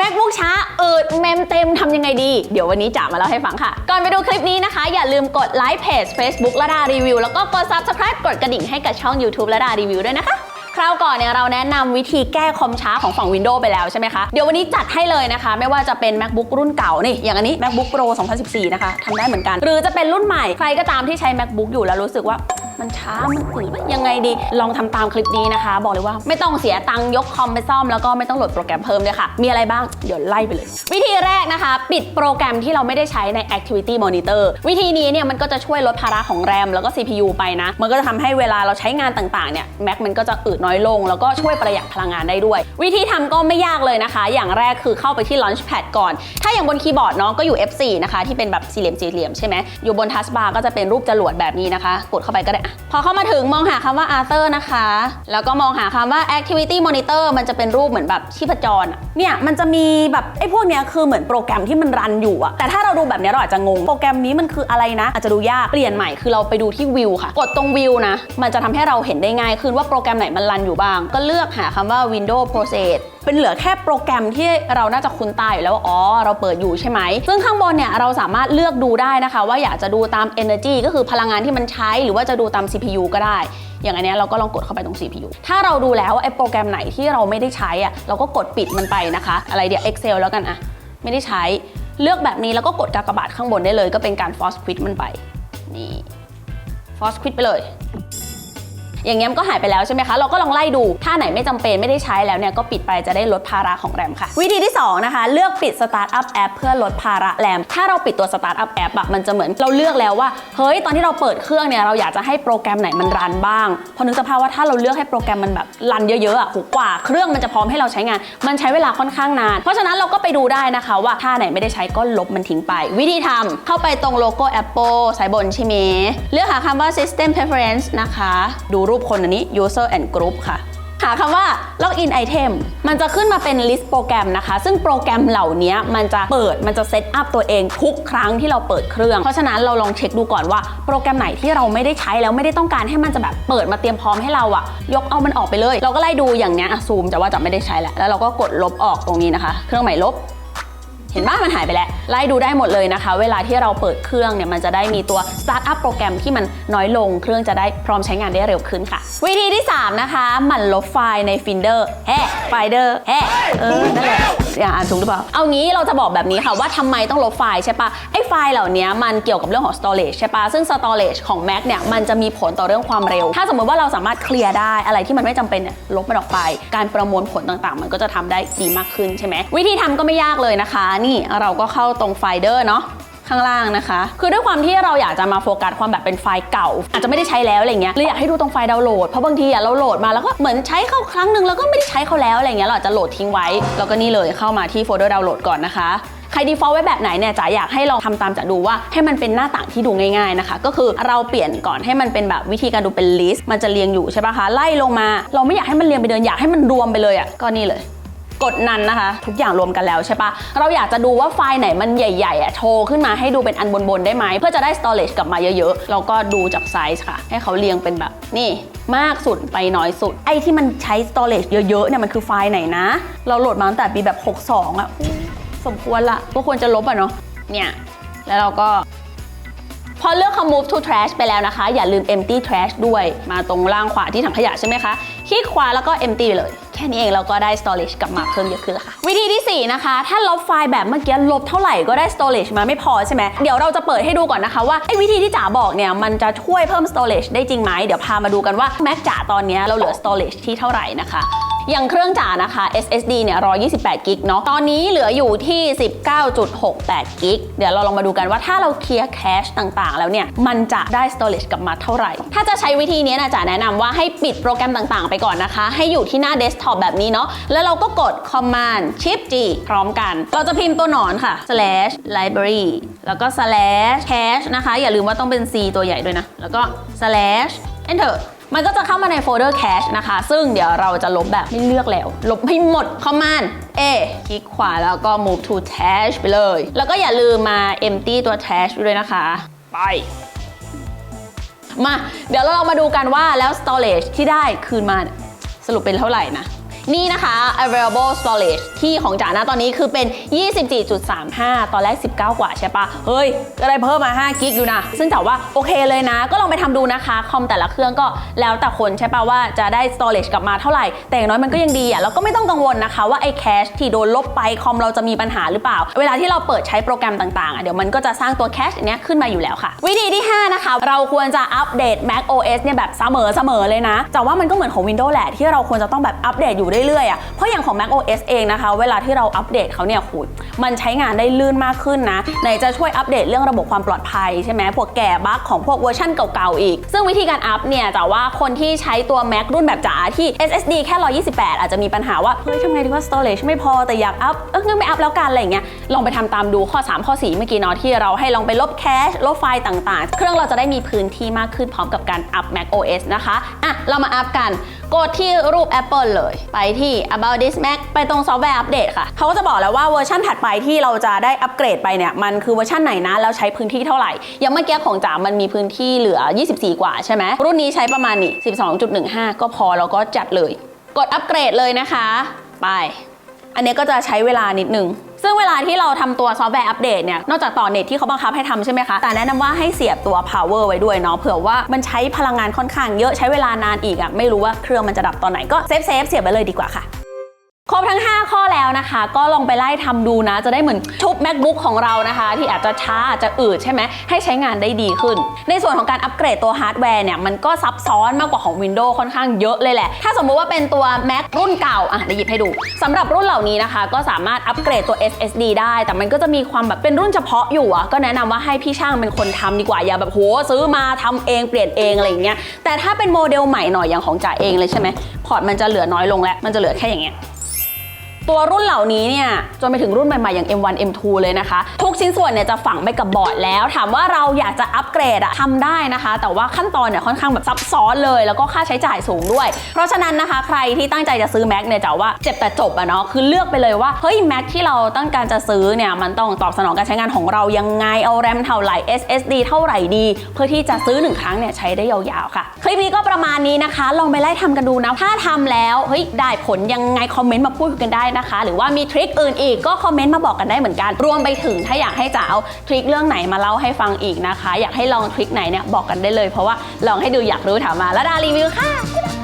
MacBook ช้าอืดเมมเต็มทำยังไงดี เดี๋ยววันนี้จ๋ามาเล่าให้ฟังค่ะ ก่อนไปดูคลิปนี้นะคะ อย่าลืมกดไลค์เพจ Facebook ละดารีวิว แล้วก็กด Subscribe กดกระดิ่งให้กับช่อง YouTube ละดารีวิวด้วยนะคะคราวก่อนเนี่ยเราแนะนำวิธีแก้คอมช้าของฝั่ง Windows ไปแล้วใช่ไหมคะ เดี๋ยววันนี้จัดให้เลยนะคะ ไม่ว่าจะเป็น MacBook รุ่นเก่านี่ อย่างอันนี้ MacBook Pro 2014 นะคะทำได้เหมือนกัน หรือจะเป็นรุ่นใหม่ ใครก็ตามที่ใช้ MacBook อยู่แล้วรู้สึกว่า มันช้ามันอืดยังไงดี ลองทำตามคลิปนี้นะคะ บอกเลยว่าไม่ต้องเสียตังค์ยกคอมไปซ่อมแล้วก็ไม่ต้องโหลดโปรแกรมเพิ่มด้วยค่ะ มีอะไรบ้าง เดี๋ยวไล่ไปเลย วิธีแรกนะคะ ปิดโปรแกรมที่เราไม่ได้ใช้ใน Activity Monitor วิธีนี้เนี่ยมันก็จะช่วยลดภาระของ RAM แล้วก็ CPU ไปนะ มันก็จะทำให้เวลาเราใช้งานต่างๆเนี่ย Mac มันก็จะอืดน้อยลง แล้วก็ช่วยประหยัดพลังงานได้ด้วย วิธีทำก็ไม่ยากเลยนะคะ อย่างแรกคือเข้าไปที่ Launchpad ก่อน ถ้าอย่างบนคีย์บอร์ดเนาะก็อยู่ F4 นะคะที่เป็นแบบสี่เหลี่ยมสี่เหลี่ยมใช่ไหมอยู่บนทัสบาร์ก็จะเป็นรูปจรวดแบบนี้นะคะ กดเข้าไปก็ได้อะพอเข้ามาถึงมองหาคำว่า Arthur นะคะ แล้วก็มองหาคำว่า Activity Monitor มันจะเป็นรูปเหมือนแบบชีพจรอะเนี่ยมันจะมีแบบไอ้พวกเนี้ยคือเหมือนโปรแกรมที่มันรันอยู่อะแต่ถ้าเราดูแบบเนี้ยเราอาจจะงง โปรแกรมนี้มันคืออะไรนะ อาจจะดูยาก เปลี่ยนใหม่คือเราไปดูที่วิวค่ะ กดตรงวิวนะ มันจะทำให้เราเห็นได้ง่ายขึ้นว่าโปรแกรมไหนมันรันอยู่บ้าง ก็เลือกหาคำว่า Windows Process เป็นเหลือแค่โปรแกรมที่เราน่าจะคุ้นตาอยู่แล้วว่าอ๋อ เราเปิดอยู่ใช่ไหม ซึ่งข้างบนเนี่ยเราสามารถเลือกดูได้นะคะ ว่าอยากจะดูตาม energy ก็คือพลังงานที่มันใช้หรือว่าจะดูตาม CPU ก็ได้ อย่างอันเนี้ยเราก็ลองกดเข้าไปตรง CPU ถ้าเราดูแล้วไอ้โปรแกรมไหนที่เราไม่ได้ใช้อะเราก็กดปิดมันไปนะคะ อะไรเดี๋ยว Excel แล้วกันอะไม่ได้ใช้เลือกแบบนี้แล้วก็กดกากบาทข้างบนได้เลย ก็เป็นการ force quit มันไปนี่ force quit ไปเลย อย่างเงี้ยมันก็หายไปแล้วใช่ไหมคะ เราก็ลองไล่ดูถ้าไหนไม่จำเป็นไม่ได้ใช้แล้วเนี่ยก็ปิดไปจะได้ลดภาระของแรมค่ะ วิธีที่ 2 นะคะ เลือกปิด Startup App เพื่อลดภาระแรม ถ้าเราปิดตัว Startup App อะมันจะเหมือนเราเลือกแล้วว่า เฮ้ย ตอนที่เราเปิดเครื่องเนี่ยเราอยากจะให้โปรแกรมไหนมันรันบ้าง พอนึกสภาพว่าถ้าเราเลือกให้โปรแกรมมันแบบรันเยอะๆอะโหกว่าเครื่องมันจะพร้อมให้เราใช้งาน มันใช้เวลาค่อนข้างนาน เพราะฉะนั้นเราก็ไปดูได้นะคะ ว่าถ้าไหนไม่ได้ใช้ก็ลบมันทิ้งไป วิธีทำเข้าไปตรงโลโก้ Apple สายบนใช่ไหมเลือกหาคำว่า System Preference นะคะ ดูรูปคนอันนี้ User and Group ค่ะ หาคำว่า login item มันจะขึ้นมาเป็น list โปรแกรมนะคะ ซึ่งโปรแกรมเหล่านี้มันจะเปิดมันจะเซตอัพตัวเองทุกครั้งที่เราเปิดเครื่อง เพราะฉะนั้นเราลองเช็คดูก่อนว่า โปรแกรมไหนที่เราไม่ได้ใช้แล้วไม่ได้ต้องการให้มันจะแบบเปิดมาเตรียมพร้อมให้เราอะยกเอามันออกไปเลย เราก็ไล่ดูอย่างเนี้ยซูมจะว่าจะไม่ได้ใช้แล้วแล้วเราก็กดลบออกตรงนี้นะคะ เครื่องหมายลบ เห็นว่ามันหายไปแล้ว ไล่ดูได้หมดเลยนะคะ เวลาที่เราเปิดเครื่องเนี่ยมันจะได้มีตัว Start up โปรแกรมที่มันน้อยลง เครื่องจะได้พร้อมใช้งานได้เร็วขึ้นค่ะ วิธีที่ 3 นะคะ หมั่นลบไฟล์ใน Finder แฮะ Finder แฮะเออนั่นแหละอย่าอ่านถูกหรือเปล่า เอางี้เราจะบอกแบบนี้ค่ะว่าทำไมต้องลบไฟล์ใช่ปะไอ้ไฟล์เหล่านี้มันเกี่ยวกับเรื่องของ storage ใช่ปะซึ่ง storage ของ Mac เนี่ยมันจะมีผลต่อเรื่องความเร็ว ถ้าสมมติว่าเราสามารถเคลียร์ได้อะไรที่มันไม่จำเป็นเนี่ยลบมันออกไป การประมวลผลต่างๆ มันก็จะทำได้ดีมากขึ้นใช่ไหมวิธีทำก็ไม่ยากเลยนะคะนี่เราก็เข้าตรงไฟเดอร์เนาะข้างล่างนะคะ คือด้วยความที่เราอยากจะมาโฟกัสความแบบเป็นไฟล์เก่า อาจจะไม่ได้ใช้แล้วอะไรเงี้ยเลยอยากให้ดูตรงไฟล์ดาวน์โหลด เพราะบางทีอะเราโหลดมาแล้วก็เหมือนใช้เข้าครั้งหนึ่งแล้วก็ไม่ได้ใช้เขาแล้วอะไรเงี้ยเราจะโหลดทิ้งไว้ แล้วก็นี่เลยเข้ามาที่โฟลเดอร์ดาวน์โหลดก่อนนะคะใคร default ไว้แบบไหนเนี่ยจ๋าอยากให้ลองทำตามจ๋าดูว่าให้มันเป็นหน้าต่างที่ดูง่ายๆนะคะ ก็คือเราเปลี่ยนก่อนให้มันเป็นแบบวิธีการดูเป็น list มันจะเรียงอยู่ใช่ปะคะไล่ลงมา เราไม่อยากให้มันเรียงไปเดินอยากให้มันรวมไปเลยอะก็นี่เลย กดนันนะคะ ทุกอย่างรวมกันแล้วใช่ปะเราอยากจะดูว่าไฟล์ไหนมันใหญ่ๆอะโชว์ขึ้นมาให้ดูเป็นอันบนๆได้ไหมเพื่อจะได้ storage กลับมาเยอะๆ เราก็ดูจากไซส์ค่ะ ให้เขาเรียงเป็นแบบนี่มากสุดไปน้อยสุด ไอ้ที่มันใช้ storage เยอะๆเนี่ยมันคือไฟล์ไหนนะ เราโหลดมาตั้งแต่ปีแบบ 62 อะสมควรละก็ควรจะลบอะเนาะเนี่ยแล้วเราก็ พอเลือกคำ move to trash ไปแล้วนะคะ อย่าลืม empty trash ด้วยมาตรงล่างขวาที่ถังขยะใช่ไหมคะ คลิกขวาแล้วก็ empty ไปเลย แค่นี้เองเราก็ได้ storage กลับมาเพิ่มเยอะขึ้นล้วค่ะ วิธีที่ 4 นะคะ ถ้าลบไฟล์แบบเมื่อกี้ลบเท่าไหร่ก็ได้ storage มาไม่พอใช่ไหมเดี๋ยวเราจะเปิดให้ดูก่อนนะคะว่าไอ้วิธีที่จ๋าบอกเนี่ยมันจะช่วยเพิ่ม storage ได้จริงไหมเดี๋ยวพามาดูกันว่า Mac จ๋าตอนเนี้ยเราเหลือ storage ที่เท่าไหร่นะคะ อย่างเครื่องจ๋านะคะ SSD เนี่ย 128 กิกเนาะ ตอนนี้เหลืออยู่ที่ 19.68 กิก เดี๋ยวเราลองมาดูกันว่าถ้าเราเคลียร์แคชต่างๆ แล้วเนี่ย มันจะได้ storage กลับมาเท่าไหร่ ถ้าจะใช้วิธีนี้นะจ๋าแนะนำว่าให้ปิดโปรแกรมต่างๆ ไปก่อนนะคะ ให้อยู่ที่หน้าเดสก์ท็อปแบบนี้เนาะ แล้วเราก็กด command shift G พร้อมกัน เราจะพิมพ์ตัวหนอนค่ะ slash library แล้วก็ slash cache นะคะ อย่าลืมว่าต้องเป็น C ตัวใหญ่ด้วยนะ แล้วก็ slash enter มันก็จะเข้ามาในโฟลเดอร์ cache นะคะ ซึ่งเดี๋ยวเราจะลบแบบไม่เลือกแล้ว ลบให้หมด command A คลิกขวาแล้วก็ move to trash ไปเลย แล้วก็อย่าลืมมา empty ตัว trash ด้วยนะคะ ไปมา เดี๋ยวเรามาดูกันว่าแล้ว storage ที่ได้คืนมาเนี่ยสรุปเป็นเท่าไหร่นะ นี่นะคะ available storage ที่ของจ๋านะตอนนี้คือเป็น 24.35 ตอนแรก 19 กว่าใช่ปะเฮ้ย ก็ได้เพิ่มมา 5 กิกอยู่นะ ซึ่งจ๋าว่าโอเคเลยนะ ก็ลองไปทำดูนะคะ คอมแต่ละเครื่องก็แล้วแต่คนใช่ปะว่าจะได้ storage กลับมาเท่าไหร่ แต่อย่างน้อยมันก็ยังดีอะแล้วก็ไม่ต้องกังวลนะคะว่าไอ้ cache ที่โดนลบไปคอมเราจะมีปัญหาหรือเปล่า เวลาที่เราเปิดใช้โปรแกรมต่างๆอะเดี๋ยวมันก็จะสร้างตัว cache เนี้ยขึ้นมาอยู่แล้วค่ะ วิธีที่ 5 นะคะ เราควรจะอัปเดต Mac OS เนี่ยแบบเสมอเสมอเลยนะแต่ว่ามันก็เหมือนของ Windows แหละที่เราควรจะต้องแบบอัปเดตอยู่เรื่อยๆอะเพราะอย่างของ Mac OS เองนะคะ เวลาที่เราอัปเดตเขาเนี่ยขุยมันใช้งานได้ลื่นมากขึ้นนะไหนจะช่วยอัปเดตเรื่องระบบความปลอดภัยใช่ไหมพวกแก่บั๊กของพวกเวอร์ชันเก่าๆอีก ซึ่งวิธีการอัปเนี่ยแต่ว่าคนที่ใช้ตัว Mac รุ่นแบบจ๋าที่ SSD แค่ 128 อาจจะมีปัญหาว่า เฮ้ยทำไงดีว่า storage ไม่พอแต่อยากอัพเอองั้นไม่อัพแล้วกันอะไรอย่างเงี้ยลองไปทำตามดูข้อ 3 ข้อ 4 เมื่อกี้เนาะที่เราให้ลองไปลบแคชลบไฟล์ต่างๆ เครื่องเราจะได้มีพื้นที่มากขึ้นพร้อมกับการอัพ Mac OS นะคะอะเรามาอัพกัน กดที่รูป Apple เลย ไปที่ about this Mac ไปตรงซอฟต์แวร์อัปเดตค่ะ เขาก็จะบอกแล้วว่าเวอร์ชันถัดไปที่เราจะได้อัปเกรดไปเนี่ย มันคือเวอร์ชันไหนนะ แล้วใช้พื้นที่เท่าไหร่ อย่างเมื่อกี้ของจ๋ามันมีพื้นที่เหลือ 24 กว่าใช่ไหม รุ่นนี้ใช้ประมาณนี่12.15 ก็พอแล้วก็จัดเลย กดอัปเกรดเลยนะคะ ไป อันนี้ก็จะใช้เวลานิดนึง ซึ่งเวลาที่เราทำตัวซอฟต์แวร์อัปเดตเนี่ย นอกจากต่อเน็ตที่เขาบังคับให้ทำใช่ไหมคะ แต่แนะนำว่าให้เสียบตัว power ไว้ด้วยเนาะ เผื่อว่ามันใช้พลังงานค่อนข้างเยอะ ใช้เวลานานอีกอะไม่รู้ว่าเครื่องมันจะดับตอนไหนก็เซฟเซฟเสียบไปเลยดีกว่าค่ะ ครบทั้ง 5 ข้อแล้วนะคะ ก็ลองไปไล่ทำดูนะ จะได้เหมือนทุบ macbook ของเรานะคะ ที่อาจจะช้าอาจจะอืดใช่ไหมให้ใช้งานได้ดีขึ้น ในส่วนของการอัปเกรดตัวฮาร์ดแวร์เนี่ย มันก็ซับซ้อนมากกว่าของ Windows ค่อนข้างเยอะเลยแหละ ถ้าสมมุติว่าเป็นตัว Mac รุ่นเก่า อะเดี๋ยวหยิบให้ดูสำหรับรุ่นเหล่านี้นะคะ ก็สามารถอัปเกรดตัว SSD ได้ แต่มันก็จะมีความแบบเป็นรุ่นเฉพาะอยู่อะก็แนะนำว่าให้พี่ช่างเป็นคนทำดีกว่าอย่าแบบโหซื้อมาทำเองเปลี่ยนเองอะไรอย่างเงี้ยแต่ถ้าเป็นโมเดลใหม่หน่อยอย่างของจ่าเองเลยใช่ไหมพอร์ตมันจะเหลือน้อยลงแล้วมันจะเหลือแค่อย่างเงี้ย ตัวรุ่นเหล่านี้เนี่ยจนไปถึงรุ่นใหม่ ๆ อย่าง M1 M2 เลยนะคะ ทุกชิ้นส่วนเนี่ยจะฝังไปกับบอร์ดแล้ว ถามว่าเราอยากจะอัปเกรดอะทำได้นะคะ แต่ว่าขั้นตอนเนี่ยค่อนข้างแบบซับซ้อนเลย แล้วก็ค่าใช้จ่ายสูงด้วย เพราะฉะนั้นนะคะ ใครที่ตั้งใจจะซื้อ Mac เนี่ยจะว่าเจ็บแต่จบอะเนาะคือเลือกไปเลยว่าเฮ้ย Mac ที่เราตั้งการจะซื้อเนี่ยมันต้องตอบสนองการใช้งานของเรายังไงเอาแรมเท่าไหร่ SSD เท่าไหร่ดี เพื่อที่จะซื้อหนึ่งครั้งเนี่ยใช้ได้ยาวๆค่ะคลิปนี้ก็ประมาณนี้นะคะ ลองไปไล่ทำกันดูนะถ้าทำแล้วเฮ้ยได้ผลยังไงคอมเมนต์มาพูดกันได้นะคะ หรือว่ามีทริคอื่นอีกก็คอมเมนต์มาบอกกันได้เหมือนกัน รวมไปถึงถ้าอยากให้จ๋าเอาทริคเรื่องไหนมาเล่าให้ฟังอีกนะคะ อยากให้ลองทริคไหนเนี่ยบอกกันได้เลย เพราะว่าลองให้ดูอยากรู้ถามมาแล้วดารีวิวค่ะ